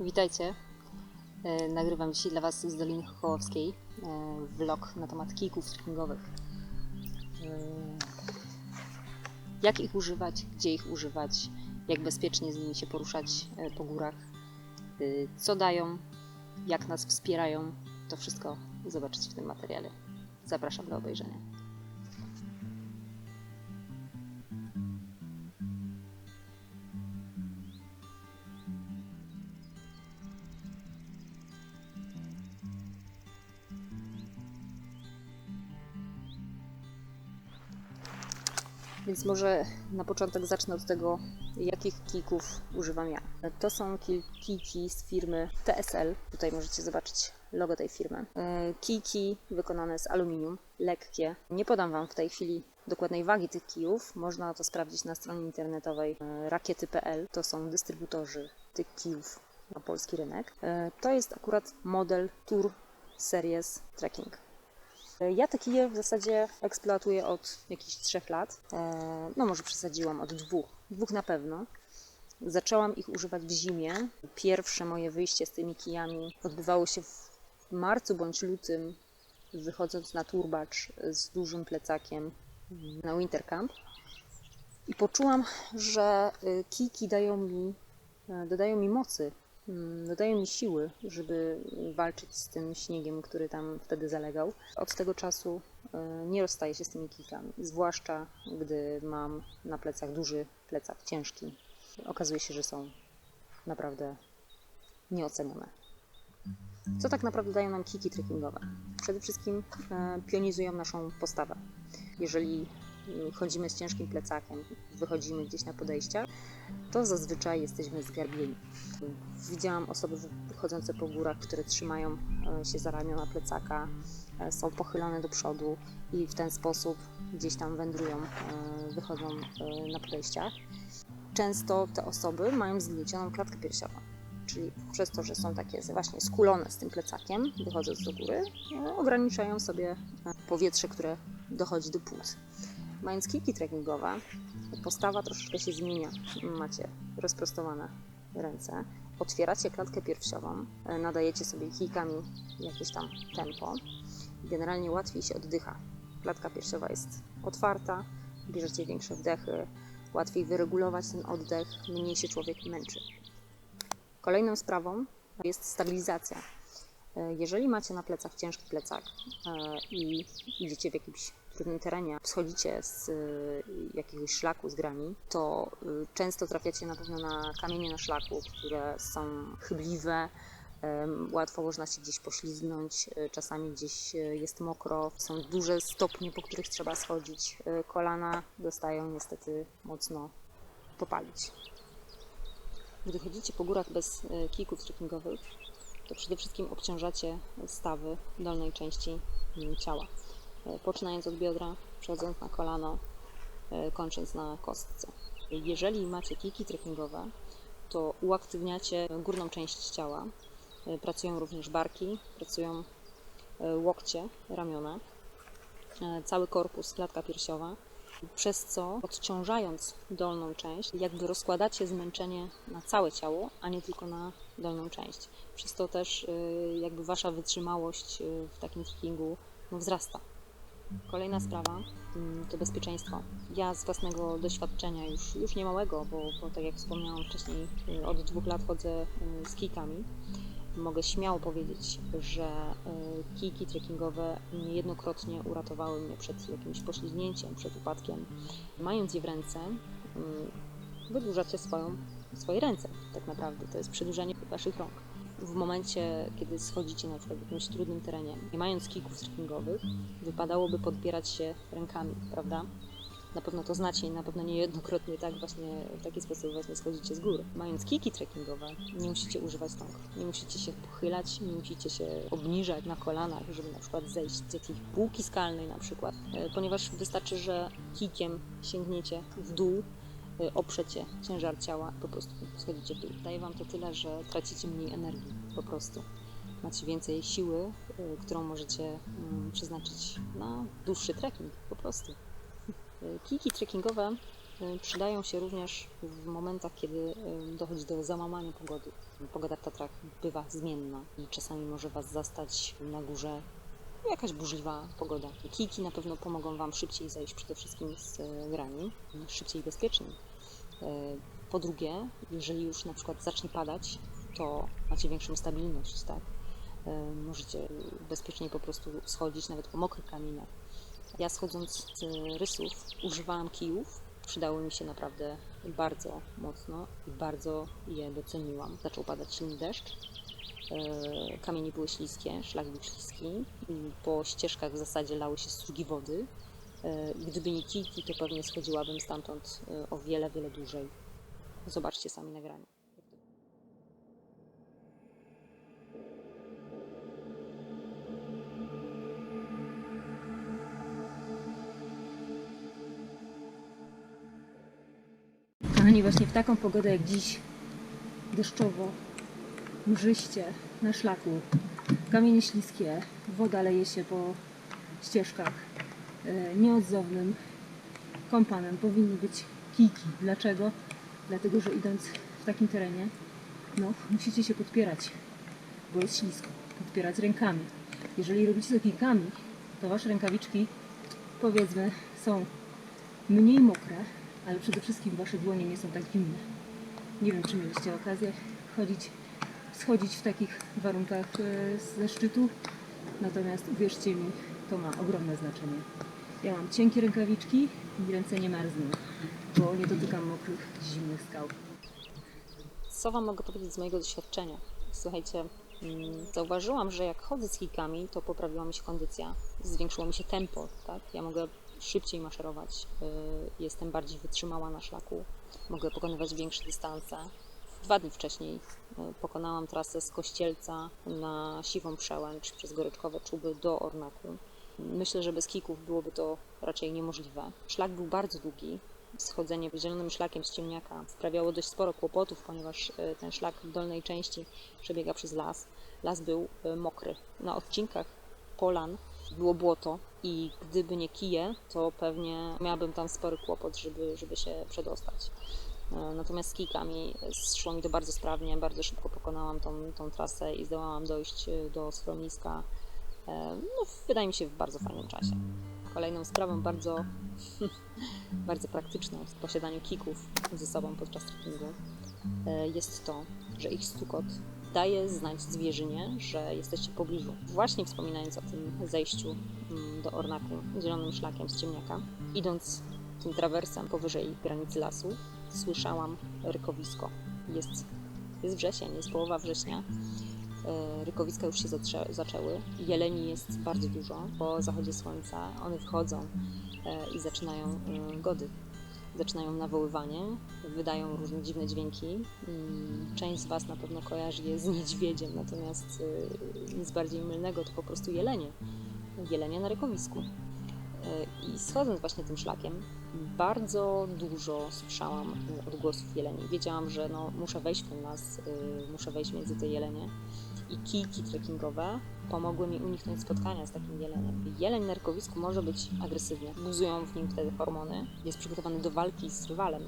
Witajcie. E, Nagrywam dzisiaj dla Was z Doliny Chochołowskiej e, vlog na temat kijków trekkingowych. E, Jak ich używać, gdzie ich używać, jak bezpiecznie z nimi się poruszać po górach, co dają, jak nas wspierają, to wszystko zobaczycie w tym materiale. Zapraszam do obejrzenia. Więc może na początek zacznę od tego, jakich kijków używam ja. To są kijki z firmy TSL. Tutaj możecie zobaczyć logo tej firmy. E, Kijki wykonane z aluminium, lekkie. Nie podam Wam w tej chwili dokładnej wagi tych kijów. Można to sprawdzić na stronie internetowej e, rakiety.pl. To są dystrybutorzy tych kijów na polski rynek. E, To jest akurat model Tour Series Trekking. Ja te kije w zasadzie eksploatuję od jakichś trzech lat. E, No może przesadziłam, od dwóch. Dwóch na pewno. Zaczęłam ich używać w zimie. Pierwsze moje wyjście z tymi kijami odbywało się w marcu bądź lutym, wychodząc na turbacz z dużym plecakiem na winter camp. I poczułam, że y, kijki dają mi, e, dodają mi mocy, mm, dodają mi siły, żeby walczyć z tym śniegiem, który tam wtedy zalegał. Od tego czasu e, nie rozstaję się z tymi kijkami, zwłaszcza gdy mam na plecach duży plecak, ciężki. Okazuje się, że są naprawdę nieocenione. Co tak naprawdę dają nam kiki trekkingowe? Przede wszystkim e, pionizują naszą postawę. Jeżeli chodzimy z ciężkim plecakiem, wychodzimy gdzieś na podejścia, to zazwyczaj jesteśmy zgarbieni. Widziałam osoby chodzące po górach, które trzymają e, się za ramiona plecaka, e, są pochylone do przodu i w ten sposób gdzieś tam wędrują, e, wychodzą na podejściach. Często te osoby mają zgniecioną klatkę piersiową, czyli przez to, że są takie właśnie skulone z tym plecakiem, wychodząc do góry, e, ograniczają sobie powietrze, które dochodzi do płuc. Mając kijki trekkingowe, postawa troszeczkę się zmienia. Macie rozprostowane ręce, otwieracie klatkę piersiową, e, nadajecie sobie kijkami jakieś tam tempo. Generalnie łatwiej się oddycha. Klatka piersiowa jest otwarta, bierzecie większe wdechy, łatwiej wyregulować ten oddech, mniej się człowiek męczy. Kolejną sprawą jest stabilizacja. E, Jeżeli macie na plecach ciężki plecak e, i idziecie w jakimś trudnym terenie, schodzicie z e, jakiegoś szlaku z grani, to e, często trafiacie na pewno na kamienie na szlaku, które są chybliwe, łatwo można się gdzieś poślizgnąć, e, czasami gdzieś jest mokro, są duże stopnie, po których trzeba schodzić, kolana dostają niestety mocno popalić. Gdy chodzicie po górach bez kijków trekkingowych, to przede wszystkim obciążacie stawy dolnej części ciała. E, Poczynając od biodra, przechodząc na kolano, e, kończąc na kostce. Jeżeli macie kijki trekkingowe, to uaktywniacie górną część ciała. E, Pracują również barki, pracują łokcie, ramiona, cały korpus, klatka piersiowa, przez co odciążając dolną część, jakby rozkładacie zmęczenie na całe ciało, a nie tylko na dolną część. Przez to też jakby wasza wytrzymałość w takim trekkingu no, wzrasta. Kolejna sprawa mm, to bezpieczeństwo. Ja z własnego doświadczenia, już, już nie małego, bo, bo tak jak wspomniałam wcześniej, y, od dwóch lat chodzę y, z kijkami. Mogę śmiało powiedzieć, że y, kijki trekkingowe niejednokrotnie uratowały mnie przed jakimś poślizgnięciem, przed upadkiem. Mając je w ręce, y, wydłużacie swoją, swoje ręce tak naprawdę. To jest przedłużenie waszych rąk. W momencie, kiedy schodzicie na przykład w jakimś trudnym terenie, nie mając kijków trekkingowych, wypadałoby podpierać się rękami, prawda? Na pewno to znacie i na pewno niejednokrotnie tak właśnie w taki sposób właśnie schodzicie z góry. Mając kijki trekkingowe, nie musicie używać rąk, nie musicie się pochylać, nie musicie się obniżać na kolanach, żeby na przykład zejść z jakiejś półki skalnej na przykład, e, ponieważ wystarczy, że kijkiem sięgniecie w dół, oprzecie ciężar ciała, po prostu schodzicie w dół. Daje Wam to tyle, że tracicie mniej energii po prostu. Macie więcej siły, y, którą możecie mm, przeznaczyć na dłuższy trekking po prostu. Y, Kijki trekkingowe y, przydają się również w momentach, kiedy y, dochodzi do załamania pogody. Pogoda w Tatrach bywa zmienna i czasami może Was zastać na górze jakaś burzliwa pogoda. Kijki na pewno pomogą Wam szybciej zejść przede wszystkim z y, grani, szybciej i bezpieczniej. Y, Po drugie, jeżeli już na przykład zacznie padać, to macie większą stabilność, tak? Y, Możecie bezpiecznie po prostu schodzić nawet po mokrych kamieniach. Ja schodząc z rysów używałam kijów. Przydały mi się naprawdę bardzo mocno i bardzo je doceniłam. Zaczął padać silny deszcz. E, Kamienie były śliskie, szlak był śliski. i Po ścieżkach w zasadzie lały się strugi wody. E, Gdyby nie kijki, to pewnie schodziłabym stamtąd e, o wiele, wiele dłużej. Zobaczcie sami nagranie. Kochani, właśnie w taką pogodę jak dziś, deszczowo, mrzyście na szlaku, kamienie śliskie, woda leje się po ścieżkach, e, nieodzownym kompanem powinny być kijki. Dlaczego? Dlatego, że idąc w takim terenie, no, musicie się podpierać, bo jest ślisko. Podpierać rękami. Jeżeli robicie to kijkami, to wasze rękawiczki, powiedzmy, są mniej mokre, ale przede wszystkim wasze dłonie nie są tak zimne. Nie wiem, czy mieliście okazję chodzić, schodzić w takich warunkach e, ze szczytu, natomiast uwierzcie mi, to ma ogromne znaczenie. Ja mam cienkie rękawiczki i ręce nie marzną, bo nie dotykam mokrych, zimnych skał. Co Wam mogę powiedzieć z mojego doświadczenia? Słuchajcie, mm, zauważyłam, że jak chodzę z kijkami, to poprawiła mi się kondycja, zwiększyło mi się tempo, tak? Ja mogę szybciej maszerować, y, jestem bardziej wytrzymała na szlaku, mogę pokonywać większe dystanse. Dwa dni wcześniej y, pokonałam trasę z Kościelca na Siwą Przełęcz przez Goryczkowe Czuby do Ornaku. Myślę, że bez kików byłoby to raczej niemożliwe. Szlak był bardzo długi. Schodzenie zielonym szlakiem z ciemniaka sprawiało dość sporo kłopotów, ponieważ y, ten szlak w dolnej części przebiega przez las. Las był y, mokry. Na odcinkach polan było błoto i gdyby nie kije, to pewnie miałabym tam spory kłopot, żeby, żeby się przedostać. E, Natomiast z kijkami szło mi to bardzo sprawnie, bardzo szybko pokonałam tą, tą trasę i zdołałam dojść e, do schroniska, e, no, wydaje mi się, w bardzo fajnym czasie. Kolejną sprawą bardzo, bardzo praktyczną w posiadaniu kików ze sobą podczas trekkingu jest to, że ich stukot daje znać zwierzynie, że jesteście w pobliżu. Właśnie wspominając o tym zejściu mm, do Ornaku zielonym szlakiem z ciemniaka, idąc tym trawersem powyżej granicy lasu, słyszałam rykowisko. Jest, jest wrzesień, jest połowa września. E, Rykowiska już się zaczęły. Jeleni jest bardzo dużo. Po zachodzie słońca one wchodzą e, i zaczynają e, gody. Zaczynają nawoływanie, wydają różne dziwne dźwięki. Część z Was na pewno kojarzy je z niedźwiedziem, natomiast nic bardziej mylnego to po prostu jelenie. Jelenie na rykowisku. E, I schodząc właśnie tym szlakiem, bardzo dużo słyszałam odgłosów jeleni. Wiedziałam, że no, muszę wejść w las, e, muszę wejść między te jelenie. I kijki trekkingowe pomogły mi uniknąć spotkania z takim jeleniem. Jeleń na rykowisku może być agresywny. Buzują w nim wtedy hormony. Jest przygotowany do walki z rywalem.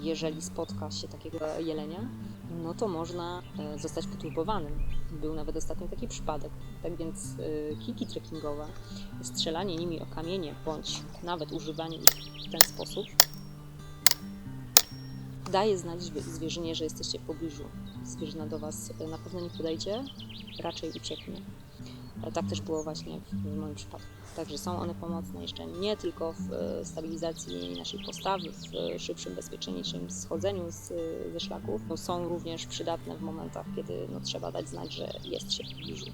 Jeżeli spotka się takiego jelenia, no to można e, zostać poturbowanym. Był nawet ostatnio taki przypadek. Tak więc e, kijki trekkingowe, strzelanie nimi o kamienie, bądź nawet używanie ich w ten sposób, daje znać zwie- zwierzynie, że jesteście w pobliżu. Zwierzyna do Was e, na pewno nie podejdzie, raczej ucieknie. E, Tak też było właśnie w moim przypadku. Także są one pomocne jeszcze nie tylko w e, stabilizacji naszej postawy, w e, szybszym, bezpieczniejszym schodzeniu z, ze szlaków. No, są również przydatne w momentach, kiedy no, trzeba dać znać, że jest się w pobliżu.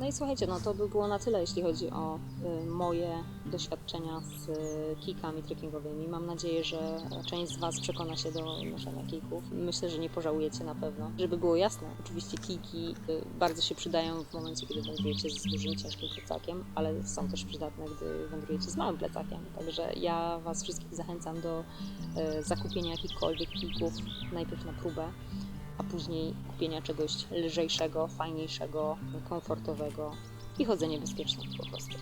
No i słuchajcie, no to by było na tyle, jeśli chodzi o y, moje doświadczenia z y, kijkami trekkingowymi. Mam nadzieję, że część z Was przekona się do noszenia kijków. Myślę, że nie pożałujecie na pewno. Żeby było jasne, oczywiście kijki y, bardzo się przydają w momencie, kiedy wędrujecie z dużym, ciężkim plecakiem, ale są też przydatne, gdy wędrujecie z małym plecakiem. Także ja Was wszystkich zachęcam do y, zakupienia jakichkolwiek kijków najpierw na próbę a później kupienia czegoś lżejszego, fajniejszego, komfortowego i chodzenie bezpieczne po prostu.